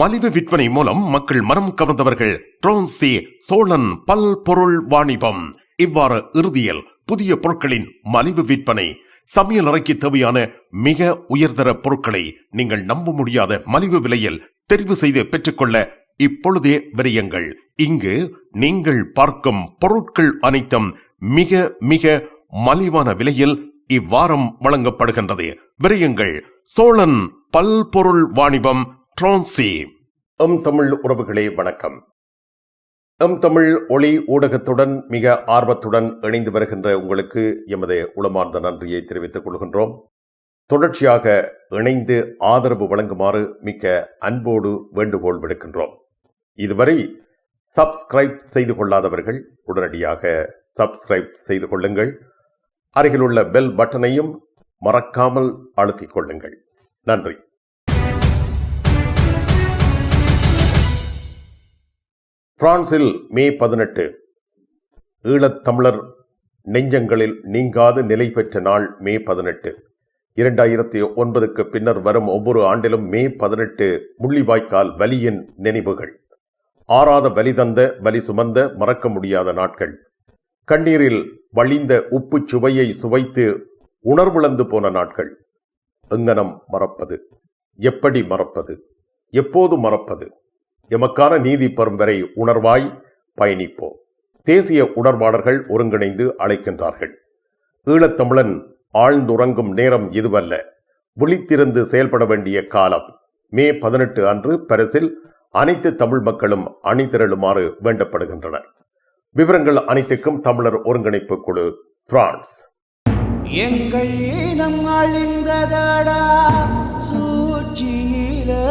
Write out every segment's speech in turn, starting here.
மலிவு விற்பனை மூலம் மக்கள் மனம் கவர்ந்தவர்கள் ட்ரோன்சி சோழன் பல்பொருள் வாணிபம். இவ்வாறு இறுதியில் புதிய பொருட்களின் மலிவு விற்பனை சமையல் அறைக்கு தேவையான மிக உயர்தர பொருட்களை நீங்கள் நம்ப முடியாத மலிவு விலையில் தெரிவு செய்து பெற்றுக்கொள்ள இப்பொழுதே விரையுங்கள். இங்கு நீங்கள் பார்க்கும் பொருட்கள் அனைத்தும் மிக மிக மலிவான விலையில் இவ்வாரம் வழங்கப்படுகின்றது. விரையுங்கள். சோழன் பல்பொருள் வாணிபம் ட்ரான்சி. எம் தமிழ் உறவுகளே வணக்கம். எம் தமிழ் ஒளி ஊடகத்துடன் மிக ஆர்வத்துடன் இணைந்து வருகின்ற உங்களுக்கு எமது உளமார்ந்த நன்றியை தெரிவித்துக் கொள்கின்றோம். தொடர்ச்சியாக இணைந்து ஆதரவு வழங்குமாறு மிக்க அன்போடு வேண்டுகோள் விடுக்கின்றோம். இதுவரை சப்ஸ்கிரைப் செய்து கொள்ளாதவர்கள் உடனடியாக சப்ஸ்கிரைப் செய்து கொள்ளுங்கள். அருகிலுள்ள பெல் பட்டனையும் மறக்காமல் அழுத்திக் கொள்ளுங்கள். நன்றி. பிரான்சில் மே பதினெட்டு. ஈழத்தமிழர் நெஞ்சங்களில் நீங்காது நிலை பெற்ற நாள் மே பதினெட்டு. இரண்டாயிரத்தி ஒன்பதுக்கு பின்னர் வரும் ஒவ்வொரு ஆண்டிலும் மே பதினெட்டு முள்ளிவாய்க்கால் வலியின் நினைவுகள். ஆறாத வலி தந்த வலி சுமந்த மறக்க முடியாத நாட்கள். கண்ணீரில் வழிந்த உப்பு சுவையை சுவைத்து உணர்விழந்து போன நாட்கள். எங்கனம் மறப்பது. எப்படி மறப்பது? எப்போது மறப்பது? எமக்கான நீதி பரம்பரை வரை உணர்வாய் பயணிப்போம். தேசிய உணர்வாளர்கள் ஒருங்கிணைந்து அழைக்கின்றார்கள். ஈழத்தமிழன் ஆழ்ந்துறங்கும் நேரம் இதுவல்ல. விழித்திருந்து செயல்பட வேண்டிய காலம். மே பதினெட்டு அன்று பரிசில் அனைத்து தமிழ் மக்களும் அணிதிரளுமாறு வேண்டப்படுகின்றனர். விவரங்கள் அனைத்துக்கும் தமிழர் ஒருங்கிணைப்பு குழு பிரான்ஸ். எங்கள் இனம் அழிந்ததடா சூழ்ச்சியிலே.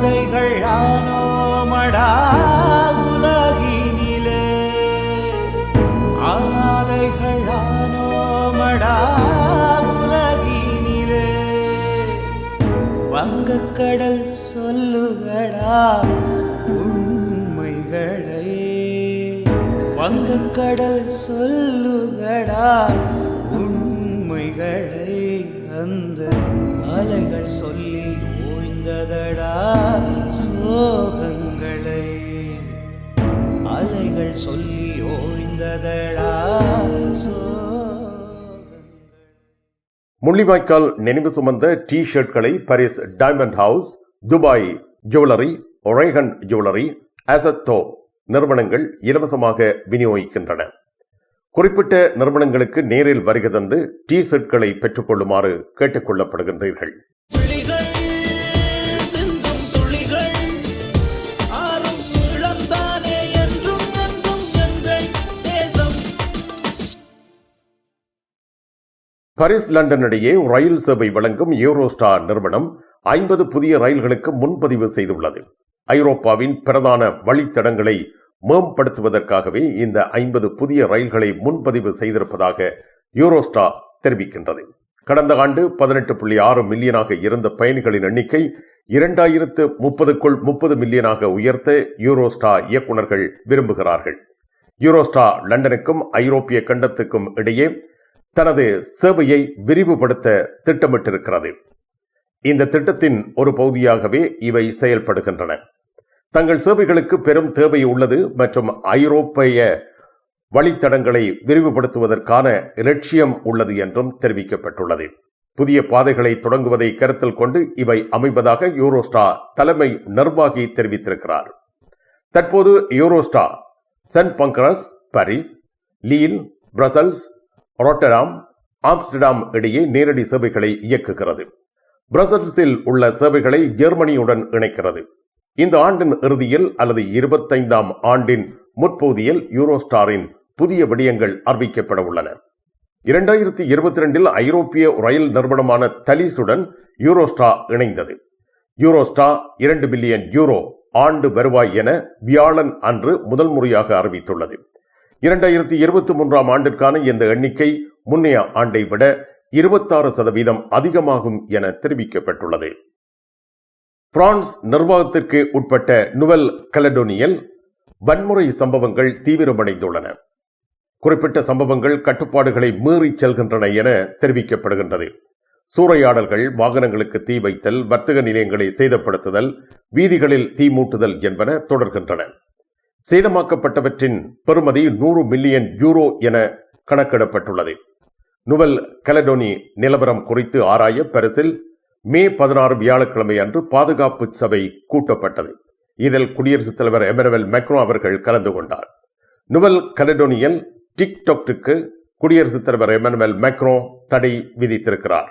பாதைகள் ஆனோமடா உலகினிலே. அனாதைகள் ஆனோமடா உலகினிலே. வங்கக்கடல் சொல்லுகடா உண்மைகளை. வங்கக்கடல் சொல்லுகடா உண்மைகளை. அந்த அலைகள் சொல்லி ஓய்ந்ததடா சோகங்களை. அலைகள் சொல்லி ஓய்ந்ததடா சோகங்கள். முள்ளிவாய்க்கால் நினைவு சுமந்த D ஷர்ட்களை Paris Diamond House Dubai jewellery ஒரேகன் jewellery அசத்தோ நிறுவனங்கள் இலவசமாக விநியோகிக்கின்றன. குறிப்பிட்ட நிறுவனங்களுக்கு நேரில் வருகை தந்து டி ஷர்ட்களை பெற்றுக்கொள்ளுமாறு கேட்டுக்கொள்ளப்படுகின்றீர்கள் பாரிஸ் லண்டன் இடையே ரயில் சேவை வழங்கும் யூரோஸ்டார் நிறுவனம் ஐம்பது புதிய ரயில்களுக்கு முன்பதிவு செய்துள்ளது. ஐரோப்பாவின் பிரதான வழித்தடங்களை மேம்படுத்துவதற்காகவே இந்த ஐம்பது புதிய ரயில்களை முன்பதிவு செய்திருப்பதாக யூரோஸ்டா தெரிவிக்கின்றது. கடந்த ஆண்டு பதினெட்டு புள்ளி ஆறு மில்லியனாக இருந்த பயணிகளின் எண்ணிக்கை இரண்டாயிரத்து முப்பதுக்குள் முப்பது மில்லியனாக உயர்த்த யூரோஸ்டா இயக்குநர்கள் விரும்புகிறார்கள். யூரோஸ்டா லண்டனுக்கும் ஐரோப்பிய கண்டத்துக்கும் இடையே தனது சேவையை விரிவுபடுத்த திட்டமிட்டிருக்கிறது. இந்த திட்டத்தின் ஒரு பகுதியாகவே இவை செயல்படுகின்றன. தங்கள் சேவைகளுக்கு பெரும் தேவை உள்ளது மற்றும் ஐரோப்பிய வழித்தடங்களை விரிவுபடுத்துவதற்கான இலட்சியம் உள்ளது என்றும் தெரிவிக்கப்பட்டுள்ளது. புதிய பாதைகளை தொடங்குவதை கருத்தில் கொண்டு இவை அமைவதாக யூரோஸ்டா தலைமை நிர்வாகி தெரிவித்திருக்கிறார். தற்போது Eurostar Saint Pancras Paris Lille Brussels Rotterdam Amsterdam இடையே நேரடி சேவைகளை இயக்குகிறது. பிரசல்ஸில் உள்ள சேவைகளை ஜெர்மனியுடன் இணைக்கிறது. இந்த ஆண்டின் இறுதியில் அல்லது இருபத்தைந்தாம் ஆண்டின் முற்பகுதியில் யூரோஸ்டாரின் புதிய விடயங்கள் அறிவிக்கப்பட உள்ளன. இரண்டாயிரத்தி இருபத்தி ரெண்டில் ஐரோப்பிய ரயில் நிறுவனமான தலிசுடன் யூரோஸ்டா இணைந்தது. யூரோஸ்டா இரண்டு பில்லியன் யூரோ ஆண்டு வருவாய் என வியாழன் அன்று முதல் முறையாக அறிவித்துள்ளது. இரண்டாயிரத்தி இருபத்தி மூன்றாம் ஆண்டிற்கான இந்த எண்ணிக்கை முன்னைய ஆண்டை விட இருபத்தாறு சதவீதம் அதிகமாகும் என தெரிவிக்கப்பட்டுள்ளது. பிரான்ஸ் நிர்வாகத்திற்கு உட்பட்ட நுவல் கலடோனியல் வன்முறை சம்பவங்கள் தீவிரமடைந்துள்ளன. குறிப்பிட்ட சம்பவங்கள் கட்டுப்பாடுகளை மீறி செல்கின்றன என தெரிவிக்கப்படுகின்றது. சூறையாடல்கள் வாகனங்களுக்கு தீ வைத்தல் வர்த்தக நிலையங்களை சேதப்படுத்துதல் வீதிகளில் தீ மூட்டுதல் என்பன தொடர்கின்றன. சேதமாக்கப்பட்டவற்றின் பெறுமதி நூறு மில்லியன் யூரோ என கணக்கிடப்பட்டுள்ளது. நுவல் கலடோனி நிலவரம் குறித்து ஆராய பரிசில் மே பதினாறு வியாழக்கிழமை அன்று பாதுகாப்பு சபை கூட்டப்பட்டது. இதில் குடியரசுத் தலைவர் எமனுவல் மெக்ரோ அவர்கள் கலந்து கொண்டார். நுவல் கலடோனியல் டிக்டாக்டுக்கு குடியரசுத் தலைவர் எமனுவல் மேக்ரோ தடை விதித்திருக்கிறார்.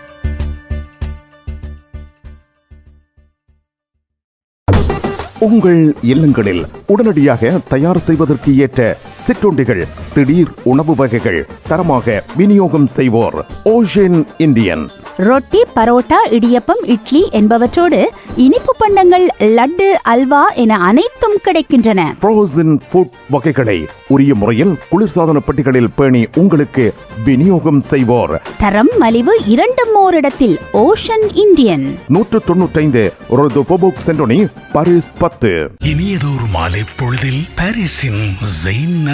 உங்கள் இல்லங்களில் உடனடியாக தயார் செய்வதற்கு ஏற்ற சிற்றுண்டிகள் திடீர் உணவு வகைகள் தரமாக விநியோகம் செய்வோர். ஓஷன் இந்தியன் ரொட்டி பரோட்டா இடியப்பம் இட்லி என்பவற்றோடு இனிப்பு பண்டங்கள் லட்டு அல்வா என அனைத்தும் கிடைக்கின்றன. ஃப்ரோசன் ஃபுட் வகைகளை உரிய முறையில் குளிர்சாதன பெட்டிகளில் பேணி உங்களுக்கு விநியோகம் செய்வோர். தரம் மலிவு இரண்டும் ஓரிடத்தில். ஓஷன் இந்தியன் நூற்று தொண்ணூற்றைந்து சென்டோனி பாரிஸ் பத்து. இனியதோர் மாலை பொழுதில் பாரிஸின் ஜெயின்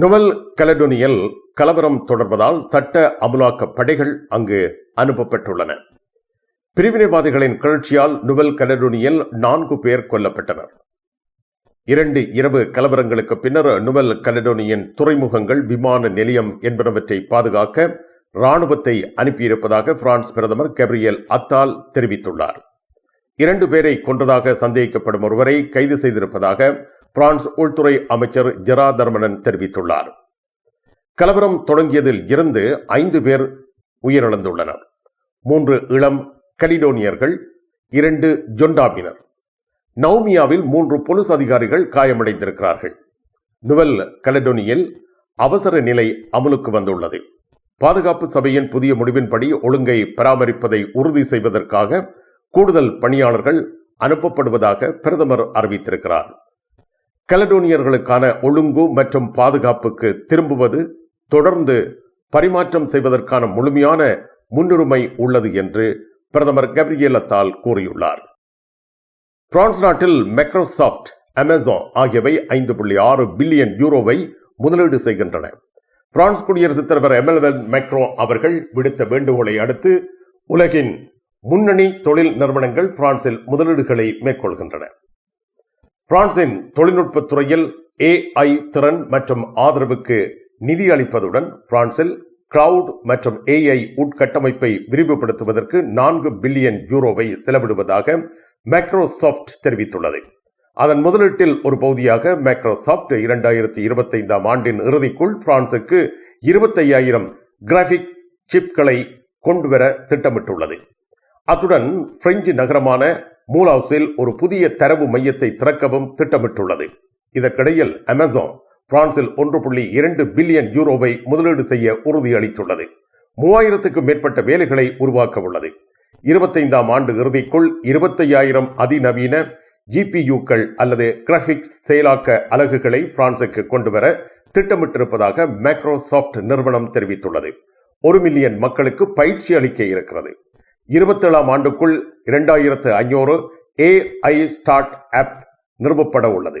நுவல் கலடோனியல் கலவரம் தொடர்வதால் சட்ட அமுலாக்க படைகள் அங்கு அனுப்பப்பட்டுள்ளன. பிரிவினைவாதிகளின் கிளர்ச்சியால் நுவல் கலடோனியல் நான்கு பேர் கொல்லப்பட்டனர். இரண்டு இரவு கலவரங்களுக்கு பின்னர் நுவல் கலடோனியின் துறைமுகங்கள் விமான நிலையம் என்பனவற்றை பாதுகாக்க ராணுவத்தை அனுப்பியிருப்பதாக பிரான்ஸ் பிரதமர் கெப்ரியல் அத்தால் தெரிவித்துள்ளார். இரண்டு பேரை கொன்றதாக சந்தேகிக்கப்படும் ஒருவரை கைது செய்திருப்பதாக பிரான்ஸ் உள்துறை அமைச்சர் ஜெரா தர்மனன் தெரிவித்துள்ளார். கலவரம் தொடங்கியதில் இருந்து ஐந்து பேர் உயிரிழந்துள்ளனர். மூன்று இளம் கலிடோனியர்கள் இரண்டு ஜொண்டாவினர். நவுமியாவில் மூன்று போலீஸ் அதிகாரிகள் காயமடைந்திருக்கிறார்கள். நுவல் கலடோனியில் அவசர நிலை அமலுக்கு வந்துள்ளது. பாதுகாப்பு சபையின் புதிய முடிவின்படி ஒழுங்கை பராமரிப்பதை உறுதி செய்வதற்காக கூடுதல் பணியாளர்கள் அனுப்பப்படுவதாக பிரதமர் அறிவித்திருக்கிறார். கலடோனியர்களுக்கான ஒழுங்கு மற்றும் பாதுகாப்புக்கு திரும்புவது தொடர்ந்து பரிமாற்றம் செய்வதற்கான முழுமையான முன்னுரிமை உள்ளது என்று பிரதமர் கப்ரியலத்தால் கூறியுள்ளார். பிரான்ஸ் நாட்டில் மைக்ரோசாஃப்ட் அமேசான் ஆகியவை ஐந்து புள்ளி ஆறு பில்லியன் யூரோவை முதலீடு செய்கின்றன. பிரான்ஸ் குடியரசுத் தலைவர் எம்எல்வெல் மைக்ரோ அவர்கள் விடுத்த வேண்டுகோளை அடுத்து உலகின் முன்னணி தொழில் நிறுவனங்கள் பிரான்சில் முதலீடுகளை மேற்கொள்கின்றன. பிரான்சின் தொழில்நுட்பத் துறையில் ஏஐ திறன் மற்றும் ஆதரவுக்கு நிதி அளிப்பதுடன் பிரான்சில் கிளவுட் மற்றும் ஏஐ உட்கட்டமைப்பை விரிவுபடுத்துவதற்கு நான்கு பில்லியன் யூரோவை செலவிடுவதாக மைக்ரோசாஃப்ட் தெரிவித்துள்ளது. அதன் முதலீட்டில் ஒரு பகுதியாக மைக்ரோசாஃப்ட் இரண்டாயிரத்தி இருபத்தைந்தாம் ஆண்டின் இறுதிக்குள் பிரான்சுக்கு இருபத்தையாயிரம் கிராபிக் சிப்களை கொண்டுவர திட்டமிட்டுள்ளது. அத்துடன் பிரெஞ்சு நகரமான மூலாவ்ஸில் ஒரு புதிய தரவு மையத்தை திறக்கவும் திட்டமிட்டுள்ளது. இதற்கிடையில் அமேசான் பிரான்சில் ஒன்று புள்ளி இரண்டு பில்லியன் யூரோவை முதலீடு செய்ய உறுதியளித்துள்ளது. மூவாயிரத்துக்கும் மேற்பட்ட வேலைகளை உருவாக்க உள்ளது இருபத்தைந்தாம் ஆண்டு இறுதிக்குள் இருபத்தையாயிரம் அதிநவீன ஜிபியூக்கள் அல்லது கிராபிக்ஸ் செயலாக்க அலகுகளை பிரான்சுக்கு கொண்டுவர திட்டமிட்டிருப்பதாக மைக்ரோசாஃப்ட் நிறுவனம் தெரிவித்துள்ளது. ஒரு மில்லியன் மக்களுக்கு பயிற்சி அளிக்க இருக்கிறது. இருபத்தேழாம் ஆண்டுக்குள் இரண்டாயிரத்து ஐநூறு ஏஐ ஸ்டார்ட் ஆப் நிறுவப்பட உள்ளது.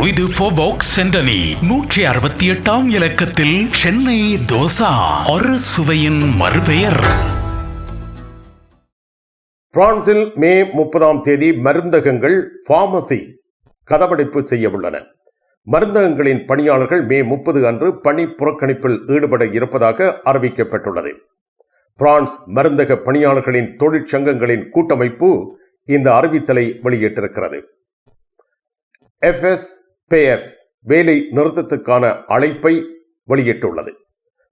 ருய்து போபாக்ஸ் சென்டனி நூற்றி அறுபத்தி எட்டாம் இலக்கத்தில் சென்னை தோசா. ஒரு சுவையின் மறுபெயர். பிரான்சில் மே முப்பதாம் தேதி மருந்தகங்கள் பார்மசி கதவடைப்பு செய்ய உள்ளன. மருந்தகங்களின் பணியாளர்கள் மே முப்பது அன்று பணி புறக்கணிப்பில் ஈடுபட இருப்பதாக அறிவிக்கப்பட்டுள்ளது. பிரான்ஸ் மருந்தக பணியாளர்களின் தொழிற்சங்கங்களின் கூட்டமைப்பு இந்த அறிவித்தலை வெளியிட்டிருக்கிறது. எஃப்எஸ் பெயர் வேலை நிறுத்தத்துக்கான அழைப்பை வெளியிட்டுள்ளது.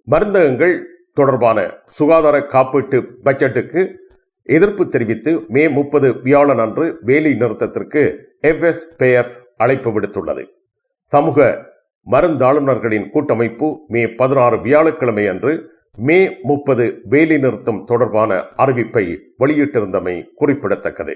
மருந்தகங்கள் தொடர்பான சுகாதார காப்பீட்டு பட்ஜெட்டுக்கு எதிர்ப்பு தெரிவித்து மே முப்பது வியாழன் அன்று வேலை நிறுத்தத்திற்கு எஃப்எஸ்பிஎஃப் அழைப்பு விடுத்துள்ளது. சமூக மருந்தாளுநர்களின் கூட்டமைப்பு மே பதினாறு வியாழக்கிழமை அன்று மே முப்பது வேலை நிறுத்தம் தொடர்பான அறிவிப்பை வெளியிட்டிருந்தமை குறிப்பிடத்தக்கது.